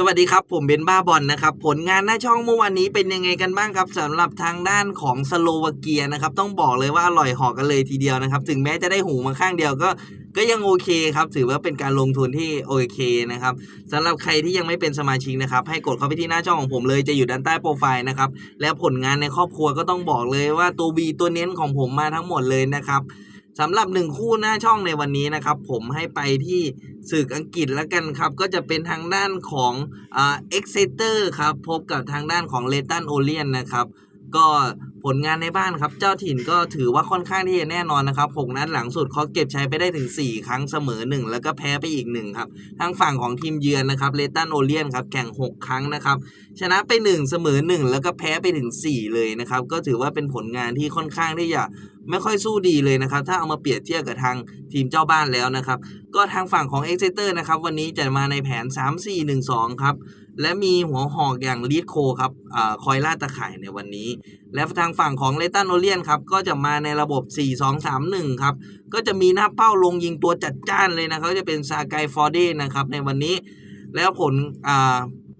สวัสดีครับ ผมเบนบ้าบอลนะครับ ผลงานหน้าช่องเมื่อวานนี้เป็นยังไงกันบ้างครับสำหรับทางด้านของสโลวาเกียนะครับ ต้องบอกเลยว่าอร่อยหอกกันเลยทีเดียวนะครับ ถึงแม้จะได้หูมาข้างเดียวก็ก็ยังโอเคครับ ถือว่าเป็นการลงทุนที่โอเคนะครับสำหรับใครที่ยังไม่เป็นสมาชิกนะครับ ให้กดเข้าไปที่หน้าช่องของผมเลยจะอยู่ด้านใต้โปรไฟล์นะครับ และผลงานในครอบครัวก็ต้องบอกเลยว่าตัวบีตัวเน้นของผมมาทั้งหมดเลยนะครับ สำหรับหนึ่งคู่หน้าช่องในวันนี้นะครับ ผมให้ไปที่ศึกอังกฤษแล้วกันครับ ก็จะเป็นทางด้านของเอ็กเซเตอร์ครับ พบกับทางด้านของเลตันโอเลียนนะครับ ก็ผลงานในบ้านครับ เจ้าถิ่นก็ถือว่าค่อนข้างที่จะแน่นอนนะครับหกนัดหลังสุดเขาเก็บใช้ไปได้ถึง 4 ครั้งเสมอ 1 แล้วก็แพ้ไปอีก 1 ครับ ทางฝั่งของทีมเยือนนะครับเลตันโอเลียนครับแข่ง 6 ครั้งนะครับ ชนะไป 1 เสมอ 1 แล้วก็แพ้ไปถึง 4 เลยนะครับ ก็ถือว่าเป็นผลงานที่ค่อนข้างที่จะ ไม่ค่อยสู้ดีเลยนะครับ ถ้าเอามาเปรียบเทียบกับทางทีมเจ้าบ้านแล้วนะครับ ก็ทางฝั่งของ e x e t e r นะครับ วันนี้จะมาในแผน 3-4-1-2 ครับ และมีหัวหอกอย่างลีดโคครับอคอยล่าตะข่ายในวันนี้ และทางฝั่งของเลตันโอเลียนครับ ก็จะมาในระบบ 4-2-3-1 ครับ ก็จะมีหน้าเป้าลงยิงตัวจัดจ้านเลยนะครับจะเป็นซาไกฟอร์เดนะครับในวันนี้ แล้วผล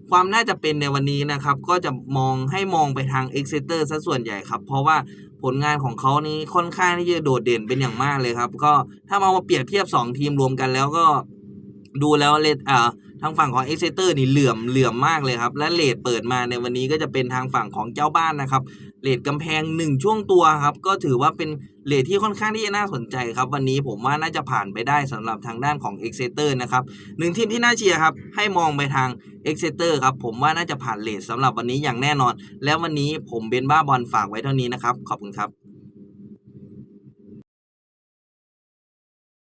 ความน่าจะเป็นในวันนี้นะครับ ก็จะมองให้มองไปทาง e x e t e r ซะส่วนใหญ่ครับ เพราะว่า ผลงานของเขานี้ค่อนข้างที่จะโดดเด่นเป็นอย่างมากเลยครับ ก็ถ้าเอามาเปรียบเทียบ 2 ทีมรวมกันแล้วก็ดูแล้วเลอ่า ทางฝั่งของ e x e t e r นี่เหลื่อมเหลื่อมมากเลยครับ และเลทเปิดมาในวันนี้ก็จะเป็นทางฝั่งของเจ้าบ้านนะครับเลทกำแพง 1 ช่วงตัวครับ ก็ถือว่าเป็นเลทที่ค่อนข้างที่จะน่าสนใจครับ วันนี้ผมว่าน่าจะผ่านไปได้สำหรับทางด้านของ e x e t e r นะครับหนึ่งทีมที่น่าเชียร์ครับ ให้มองไปทาง e x e t e r ครับ ผมว่าน่าจะผ่านเลทสำหรับวันนี้อย่างแน่นอน แล้ววันนี้ผมเบนบ้าบอลฝากไว้เท่านี้นะครับขอบคุณครับ